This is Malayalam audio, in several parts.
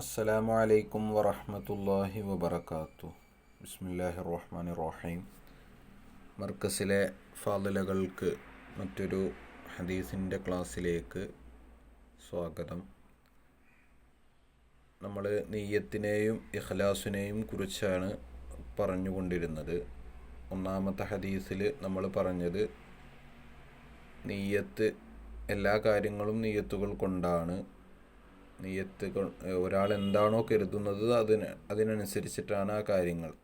അസ്സലാമു അലൈക്കും വറഹമത്തല്ലാഹി വബർക്കാത്തു ബിസ്മില്ലാഹി റഹ്മാൻ റഹീം മർക്കസിലെ ഫാദലകൾക്ക് മറ്റൊരു ഹദീസിന്റെ ക്ലാസ്സിലേക്ക് സ്വാഗതം. നമ്മൾ നെയ്യത്തിനെയും ഇഖ്ലാസിനെയും കുറിച്ചാണ് പറഞ്ഞുകൊണ്ടിരുന്നത്. ഒന്നാമത്തെ ഹദീസിൽ നമ്മൾ പറഞ്ഞത് നെയ്യത്ത് എല്ലാ കാര്യങ്ങളും നെയ്യത്തുകൾ കൊണ്ടാണ്. നെയ്യത്ത് ഒരാൾ എന്താണോ കരുതുന്നത് അതിന് അതിനനുസരിച്ചിട്ടാണ് ആ കാര്യങ്ങൾ.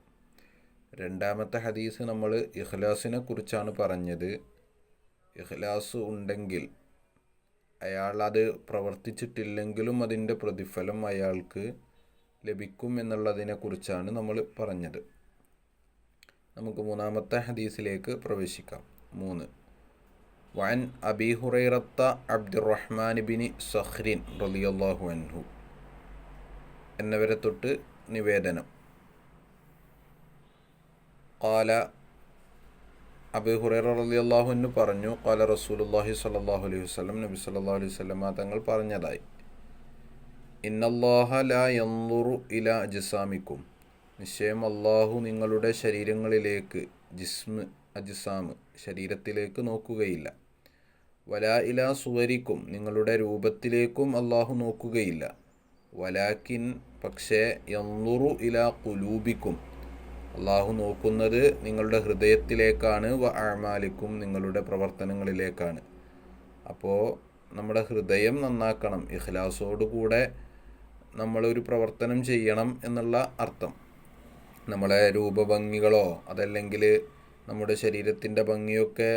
രണ്ടാമത്തെ ഹദീസ് നമ്മൾ ഇഖ്ലാസിനെ കുറിച്ചാണ് പറഞ്ഞത്. ഇഖ്ലാസ് ഉണ്ടെങ്കിൽ അയാൾ അത് പ്രവർത്തിച്ചിട്ടില്ലെങ്കിലും അതിന്റെ പ്രതിഫലം അയാൾക്ക് ലഭിക്കും എന്നുള്ളതിനെ കുറിച്ചാണ് നമ്മൾ പറഞ്ഞത്. നമുക്ക് മൂന്നാമത്തെ ഹദീസിലേക്ക് പ്രവേശിക്കാം. മൂന്ന്. വൻ അബി ഹുറൈറത്ത അബ്ദുറഹ്മാൻ ബിൻ സഹ്രിൻ റലിയല്ലാഹു അൻഹു എന്നിവരെ തൊട്ട് നിവേദനം. കാല അബി ഹുറൈറ റലിയല്ലാഹു അൻഹു പറഞ്ഞു കാല റസൂലുല്ലാഹി സ്വല്ലല്ലാഹു അലൈഹി വസ്ലം നബി സല്ലാ അലൈഹി വസല്ലമ തങ്ങൾ പറഞ്ഞതായി. ഇന്നല്ലാഹ ലാ യൻദുറു ഇല അജിസാമിക്കും നിശ്ചയം അള്ളാഹു നിങ്ങളുടെ ശരീരങ്ങളിലേക്ക് ജിസ്മ് അജ്സാമ് ശരീരത്തിലേക്ക് നോക്കുകയില്ല. വലാ ഇല സുവരിക്കും നിങ്ങളുടെ രൂപത്തിലേക്കും അള്ളാഹു നോക്കുകയില്ല. വലാക്കിൻ പക്ഷേ യന്നുറു ഇല കുലൂബിക്കും അള്ളാഹു നോക്കുന്നത് നിങ്ങളുടെ ഹൃദയത്തിലേക്കാണ് വ അമാലിക്കും നിങ്ങളുടെ പ്രവർത്തനങ്ങളിലേക്കാണ്. അപ്പോൾ നമ്മുടെ ഹൃദയം നന്നാക്കണം ഇഖ്ലാസോടുകൂടെ നമ്മളൊരു പ്രവർത്തനം ചെയ്യണം എന്നുള്ള അർത്ഥം. നമ്മളെ രൂപഭംഗികളോ അതല്ലെങ്കിൽ നമ്മുടെ ശരീരത്തിന്റെ ഭംഗിയൊക്കെ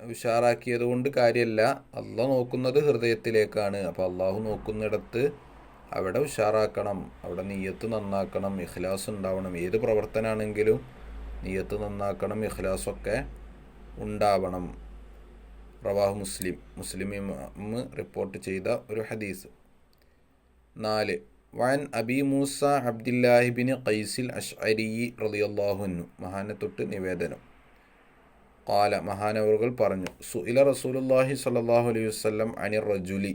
ഉഷാറാക്കിയത് കൊണ്ട് കാര്യമല്ല അല്ല നോക്കുന്നത് ഹൃദയത്തിലേക്കാണ്. അപ്പോൾ അള്ളാഹു നോക്കുന്നിടത്ത് അവിടെ ഉഷാറാക്കണം. അവിടെ നീയത്ത് നന്നാക്കണം. ഇഖ്ലാസ് ഉണ്ടാവണം. ഏത് പ്രവർത്തനമാണെങ്കിലും നീയത്ത് നന്നാക്കണം. ഇഖ്ലാസൊക്കെ ഉണ്ടാവണം. റവാഹ് മുസ്ലിം. മുസ്ലിം റിപ്പോർട്ട് ചെയ്ത ഒരു ഹദീസ്. നാല്. വൻ അബി മൂസ അബ്ദുല്ലാഹിബിൻ ഖൈസിൽ അഷ്അരി റളിയല്ലാഹുന്നു മഹാനെ തൊട്ട് നിവേദനം. കാല മഹാനവറുകൾ പറഞ്ഞു സുഇല റസൂലുല്ലാഹി സ്വല്ലല്ലാഹു അലൈഹി വസല്ലം അനിർ റജുലി.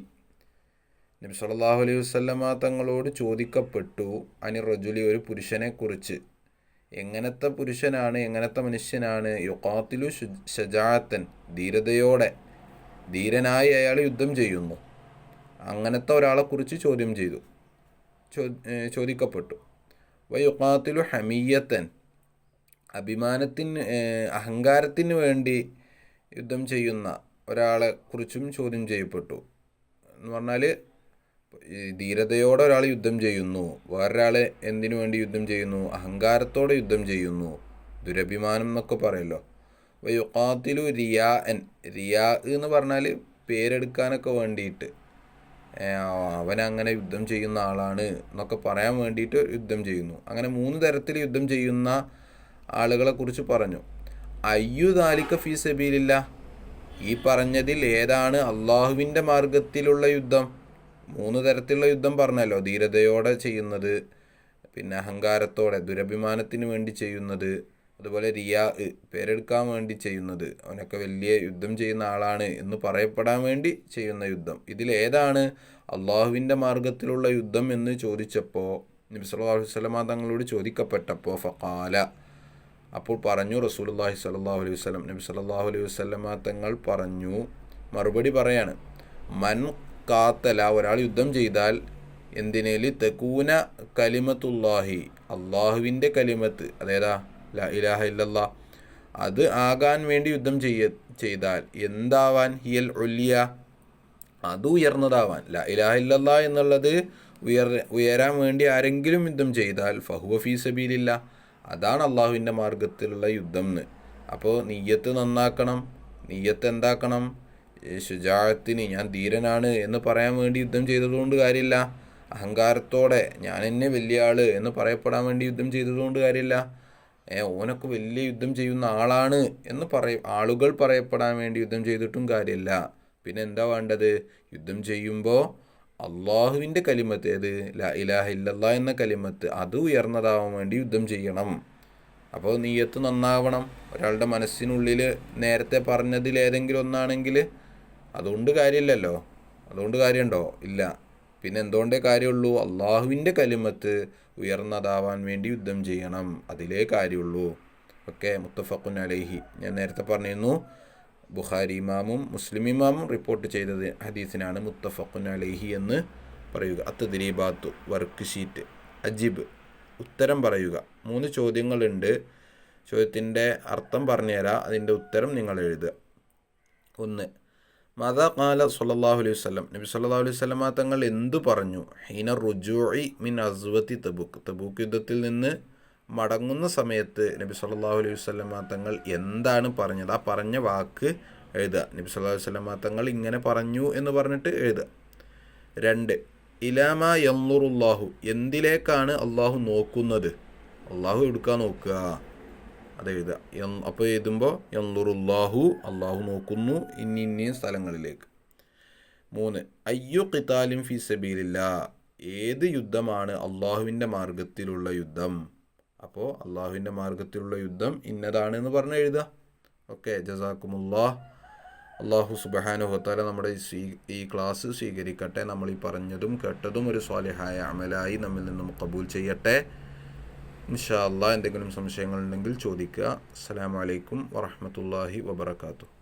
നബി സല്ലാഹു അലൈഹി വസല്ലമ തങ്ങളോട് ചോദിക്കപ്പെട്ടു അനിർ റജുലി ഒരു പുരുഷനെ കുറിച്ച് എങ്ങനത്തെ പുരുഷനാണ് എങ്ങനത്തെ മനുഷ്യനാണ്? യുക്കാത്തിലു ഷജാത്തൻ ധീരതയോടെ ധീരനായി അയാൾ യുദ്ധം ചെയ്യുന്നു. അങ്ങനത്തെ ഒരാളെക്കുറിച്ച് ചോദ്യം ചെയ്തു ചോദിക്കപ്പെട്ടു. വയുക്കാത്തിലു ഹമീയത്തൻ അഭിമാനത്തിന് അഹങ്കാരത്തിന് വേണ്ടി യുദ്ധം ചെയ്യുന്ന ഒരാളെ കുറിച്ചും ചോദ്യം ചെയ്യപ്പെട്ടു. എന്ന് പറഞ്ഞാൽ ധീരതയോടെ ഒരാൾ യുദ്ധം ചെയ്യുന്നു വേറൊരാൾ എന്തിനു വേണ്ടി യുദ്ധം ചെയ്യുന്നു അഹങ്കാരത്തോടെ യുദ്ധം ചെയ്യുന്നു ദുരഭിമാനം എന്നൊക്കെ പറയല്ലോ. വയുക്കാത്തിലു റിയാ എൻ റിയാ എന്ന് പറഞ്ഞാൽ പേരെടുക്കാനൊക്കെ വേണ്ടിയിട്ട് അവൻ അങ്ങനെ യുദ്ധം ചെയ്യുന്ന ആളാണ് എന്നൊക്കെ പറയാൻ വേണ്ടിയിട്ട് യുദ്ധം ചെയ്യുന്നു. അങ്ങനെ മൂന്ന് തരത്തിൽ യുദ്ധം ചെയ്യുന്ന ആളുകളെ കുറിച്ച് പറഞ്ഞു. അയ്യു ദാലിക്ക ഫീ സബീലില്ല? ഈ പറഞ്ഞതിൽ ഏതാണ് അള്ളാഹുവിന്റെ മാർഗത്തിലുള്ള യുദ്ധം? മൂന്ന് തരത്തിലുള്ള യുദ്ധം പറഞ്ഞല്ലോ. ധീരതയോടെ ചെയ്യുന്നത് പിന്നെ അഹങ്കാരത്തോടെ ദുരഭിമാനത്തിന് വേണ്ടി ചെയ്യുന്നത് അതുപോലെ റിയാ പേരെടുക്കാൻ വേണ്ടി ചെയ്യുന്നത്. അവനൊക്കെ വലിയ യുദ്ധം ചെയ്യുന്ന ആളാണ് എന്ന് പറയപ്പെടാൻ വേണ്ടി ചെയ്യുന്ന യുദ്ധം. ഇതിലേതാണ് അള്ളാഹുവിന്റെ മാർഗത്തിലുള്ള യുദ്ധം എന്ന് ചോദിച്ചപ്പോൾ നബിസ് അലൈഹി വസല്ലമ തങ്ങളോട് ചോദിക്കപ്പെട്ടപ്പോൾ ഫഖാല അപ്പോൾ പറഞ്ഞു റസൂലുള്ളാഹി സ്വല്ലല്ലാഹു അലൈഹി വസ്ലം നബി സലാഹു അലൈഹി വസ്ലമ തങ്ങൾ പറഞ്ഞു മറുപടി പറയാണ് മൻ കാത്തല ഒരാൾ യുദ്ധം ചെയ്താൽ എന്തിനേലി തെക്കൂന കലിമത്തുല്ലാഹി അള്ളാഹുവിന്റെ കലിമത്ത് അതേതാ? ല ഇലാഹ ഇല്ലല്ലാ. അത് ആകാൻ വേണ്ടി യുദ്ധം ചെയ്യ ചെയ്താൽ എന്താവാൻ? ഹിയൽ ഒല്ലിയ അത് ഉയർന്നതാവാൻ. ല ഇലാഹ ഇല്ലല്ലാ എന്നുള്ളത് ഉയർ ഉയരാൻ വേണ്ടി ആരെങ്കിലും യുദ്ധം ചെയ്താൽ ഫഹുവ ഫീ അതാണ് അള്ളാഹുവിന്റെ മാർഗത്തിലുള്ള യുദ്ധം എന്ന് അപ്പോൾ നീയത്ത് നന്നാക്കണം നീയത്ത് എന്താക്കണം? ശുജാത്തിന് ഞാൻ ധീരനാണ് എന്ന് പറയാൻ വേണ്ടി യുദ്ധം ചെയ്തതുകൊണ്ട് കാര്യമില്ല. അഹങ്കാരത്തോടെ ഞാൻ എന്നെ വലിയ ആൾ എന്ന് പറയപ്പെടാൻ വേണ്ടി യുദ്ധം ചെയ്തതുകൊണ്ട് കാര്യമില്ല. ഏ ഓനൊക്കെ വലിയ യുദ്ധം ചെയ്യുന്ന ആളാണ് എന്ന് പറയ ആളുകൾ പറയപ്പെടാൻ വേണ്ടി യുദ്ധം ചെയ്തിട്ടും കാര്യമില്ല. പിന്നെ എന്താ വേണ്ടത്? യുദ്ധം ചെയ്യുമ്പോൾ അള്ളാഹുവിന്റെ കലിമത്ത് ഏത്? ലാ ഇലാഹ എന്ന കലിമത്ത്. അത് ഉയർന്നതാവാൻ വേണ്ടി യുദ്ധം ചെയ്യണം. അപ്പോൾ നീയത്ത് നന്നാവണം. ഒരാളുടെ മനസ്സിനുള്ളിൽ നേരത്തെ പറഞ്ഞതിൽ ഏതെങ്കിലും ഒന്നാണെങ്കിൽ അതുകൊണ്ട് കാര്യമില്ലല്ലോ. അതുകൊണ്ട് കാര്യമുണ്ടോ? ഇല്ല. പിന്നെ എന്തുകൊണ്ടേ കാര്യമുള്ളൂ? അള്ളാഹുവിന്റെ കലിമത്ത് ഉയർന്നതാവാൻ വേണ്ടി യുദ്ധം ചെയ്യണം. അതിലേ കാര്യമുള്ളൂ. ഓക്കെ മുത്തഫക്കുൻ അലൈഹി. ഞാൻ നേരത്തെ പറഞ്ഞിരുന്നു ബുഖാരി ഇമാമും മുസ്ലിം ഇമാമും റിപ്പോർട്ട് ചെയ്തത് ഹദീസിനാണ്. മുത്തഫഖുൻ അലൈഹി എന്ന് പറയുക. അത്തദ്രീബാത്തു വർക്ക് ഷീറ്റ് അജിബ് ഉത്തരം പറയുക. മൂന്ന് ചോദ്യങ്ങളുണ്ട്. ചോദ്യത്തിന്റെ അർത്ഥം പറഞ്ഞുതരാം. അതിന്റെ ഉത്തരം നിങ്ങൾ എഴുതുക. ഒന്ന് മത കാല സല്ലല്ലാഹു അലൈഹി വസല്ലം. നബി സല്ലല്ലാഹു അലൈഹി വസല്ലമ തങ്ങൾ എന്തു പറഞ്ഞു? ഹീന റുജൂഇ മിൻ അസ്വത്തി തബൂക്ക്. തബൂക്ക് യുദ്ധത്തിൽ നിന്ന് മടങ്ങുന്ന സമയത്ത് നബി സല്ലാഹു അലൈഹി വസല്ലമ തങ്ങൾ എന്താണ് പറഞ്ഞത്? ആ പറഞ്ഞ വാക്ക് എഴുതുക. നബി സല്ലല്ലാഹു അലൈഹി വസല്ലമ തങ്ങൾ ഇങ്ങനെ പറഞ്ഞു എന്ന് പറഞ്ഞിട്ട് എഴുതുക. രണ്ട് ഇലാമ യന്നുറുല്ലാഹു എന്തിലേക്കാണ് അള്ളാഹു നോക്കുന്നത്? അള്ളാഹു എടുക്കാൻ നോക്കുക? അത് എഴുതുക. അപ്പോൾ എഴുതുമ്പോൾ യന്നുറുല്ലാഹു അള്ളാഹു നോക്കുന്നു ഇന്ന ഇന്ന സ്ഥലങ്ങളിലേക്ക്. മൂന്ന് അയ്യു ഖിതാലിം ഫി സബീലില്ല. ഏത് യുദ്ധമാണ് അള്ളാഹുവിന്റെ മാർഗത്തിലുള്ള യുദ്ധം? അപ്പോൾ അള്ളാഹുവിന്റെ മാർഗത്തിലുള്ള യുദ്ധം ഇന്നതാണ് എന്ന് പറഞ്ഞ് എഴുതുക. ഓക്കെ ജസാക്കുമുല്ലാഹ് അള്ളാഹു സുബഹാനുഹത്താല നമ്മുടെ സ്വീ ഈ ക്ലാസ് സ്വീകരിക്കട്ടെ. നമ്മൾ ഈ പറഞ്ഞതും കേട്ടതും ഒരു സ്വാലിഹായ അമലായി നമ്മിൽ നിന്നും കബൂൽ ചെയ്യട്ടെ. ഇൻഷാ അള്ളാഹ് എന്തെങ്കിലും സംശയങ്ങളുണ്ടെങ്കിൽ ചോദിക്കുക. അസ്സലാമു അലൈക്കും വറഹ്മത്തുള്ളാഹി വബറകാതുഹു.